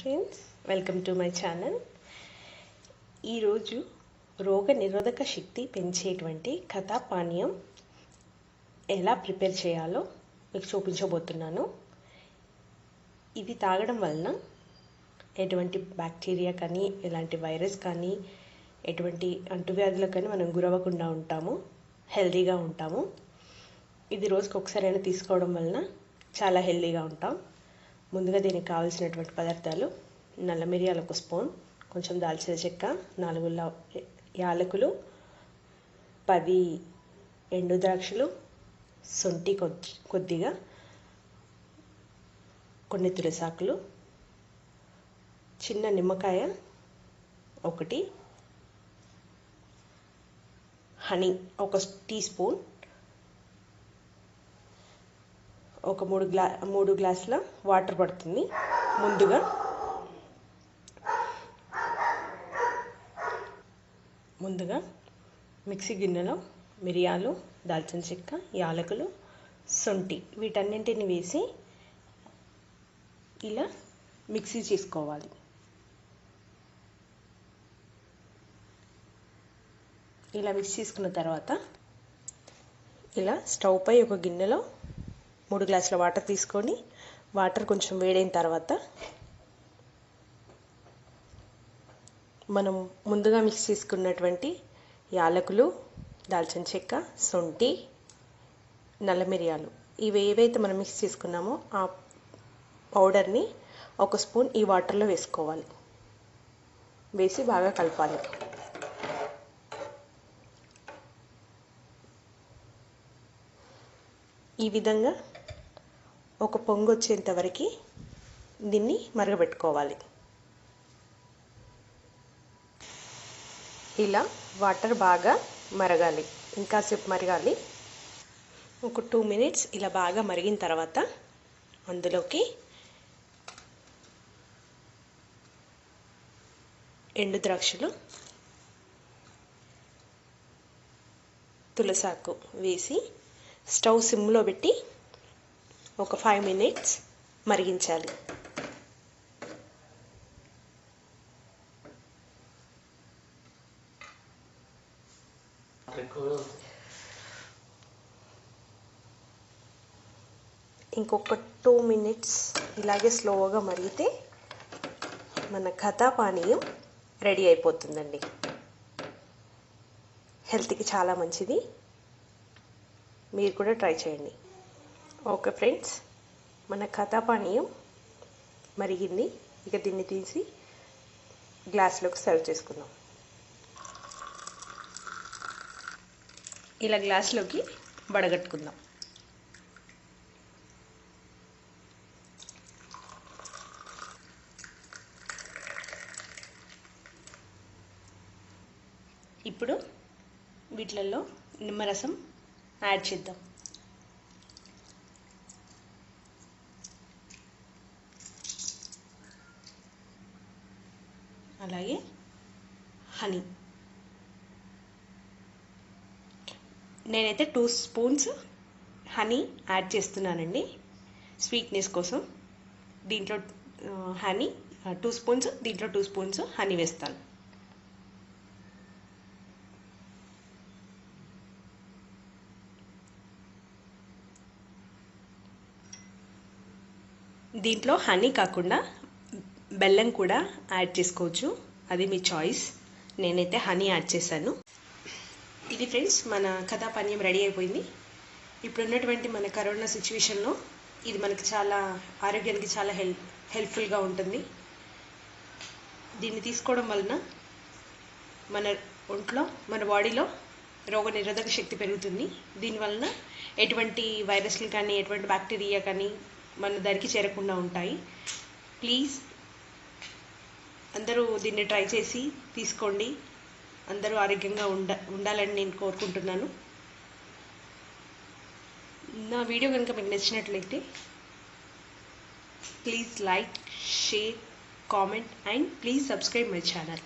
Friends welcome to my channel ఈరోజు రోగ నిరోధక శక్తి పెంచేటువంటి కథా పానీయం ఎలా ప్రిపేర్ చేయాలో మీకు చూపించబోతున్నాను. ఇది తాగడం వలన ఎటువంటి బ్యాక్టీరియా కానీ ఎలాంటి వైరస్ కానీ ఎటువంటి అంటువ్యాధులకు కానీ మనం గురవ్వకుండా ఉంటాము. హెల్తీగా ఉంటాము. ఇది రోజుకి ఒకసారైనా తీసుకోవడం వలన చాలా హెల్తీగా ఉంటాం. ముందుగా దీనికి కావాల్సినటువంటి పదార్థాలు నల్ల మిరియాలు ఒక స్పూన్ కొంచెం దాల్చిన చెక్క నాలుగు యాలకులు పది ఎండు ద్రాక్షలు సొంటి కొద్ది కొద్దిగా కొన్ని తులసాకులు చిన్న నిమ్మకాయ ఒకటి హనీ ఒక టీ స్పూన్ ఒక మూడు గ్లా మూడు గ్లాసుల వాటర్ పడుతుంది. ముందుగా ముందుగా మిక్సీ గిన్నెలో మిరియాలు దాల్చిన చెక్క యాలకులు శొంఠి వీటన్నింటిని వేసి ఇలా మిక్సీ చేసుకోవాలి. ఇలా మిక్స్ చేసుకున్న తర్వాత ఇలా స్టవ్ పై ఒక గిన్నెలో మూడు గ్లాసుల వాటర్ తీసుకొని వాటర్ కొంచెం వేడైన తర్వాత మనం ముందుగా మిక్స్ చేసుకున్నటువంటి యాలకులు దాల్చిన చెక్క శొంఠి నల్ల మిరియాలు ఇవి ఏవైతే మనం మిక్స్ చేసుకున్నామో ఆ పౌడర్ని ఒక స్పూన్ ఈ వాటర్లో వేసుకోవాలి. వేసి బాగా కలపాలి. ఈ విధంగా ఒక పొంగు వచ్చేంత వరకు దీన్ని మరగబెట్టుకోవాలి. ఇలా వాటర్ బాగా మరగాలి. ఇంకాసేపు మరగాలి. ఒక టూ మినిట్స్ ఇలా బాగా మరిగిన తర్వాత అందులోకి ఎండు ద్రాక్షలు తులసాకు వేసి స్టవ్ సిమ్లో పెట్టి ఒక ఫైవ్ మినిట్స్ మరిగించాలి. ఇంకొక టూ మినిట్స్ ఇలాగే స్లోగా మరిగితే మన కథా పానీయం రెడీ అయిపోతుందండి హెల్త్కి చాలా మంచిది. మీరు కూడా ట్రై చేయండి. ఓకే ఫ్రెండ్స్ మన కథాపానీయం మరిగింది. ఇక దీన్ని తీసి గ్లాస్లోకి సర్వ్ చేసుకుందాం. ఇలా గ్లాస్లోకి వడగట్టుకుందాం ఇప్పుడు వీటిలలో నిమ్మరసం యాడ్ చేద్దాం. అలాగే హనీ. నేనైతే టూ స్పూన్స్ హనీ యాడ్ చేస్తున్నానండి. స్వీట్నెస్ కోసం దీంట్లో హనీ టూ స్పూన్స్ దీంట్లో టూ స్పూన్స్ హనీ వేస్తాను. దీంట్లో హనీ కాకుండా బెల్లం కూడా యాడ్ చేసుకోవచ్చు. అది మీ చాయిస్. నేనైతే హనీ యాడ్ చేశాను. ఇది ఫ్రెండ్స్ మన కథా పానీయం రెడీ అయిపోయింది. ఇప్పుడు ఉన్నటువంటి మన కరోనా సిచ్యువేషన్లో ఇది మనకి చాలా ఆరోగ్యానికి చాలా హెల్ప్ హెల్ప్ఫుల్గా ఉంటుంది. దీన్ని తీసుకోవడం వలన మన ఒంట్లో మన బాడీలో రోగ నిరోధక శక్తి పెరుగుతుంది. దీనివలన ఎటువంటి వైరస్లు కానీ ఎటువంటి బ్యాక్టీరియా కానీ మన దరికి చేరకుండా ఉంటాయి. ప్లీజ్ అందరూ దీన్ని ట్రై చేసి తీసుకోండి. అందరూ ఆరోగ్యంగా ఉండ ఉండాలని నేను కోరుకుంటున్నాను. నా వీడియో కనుక మీకు నచ్చినట్లయితే please like share comment and please subscribe my channel.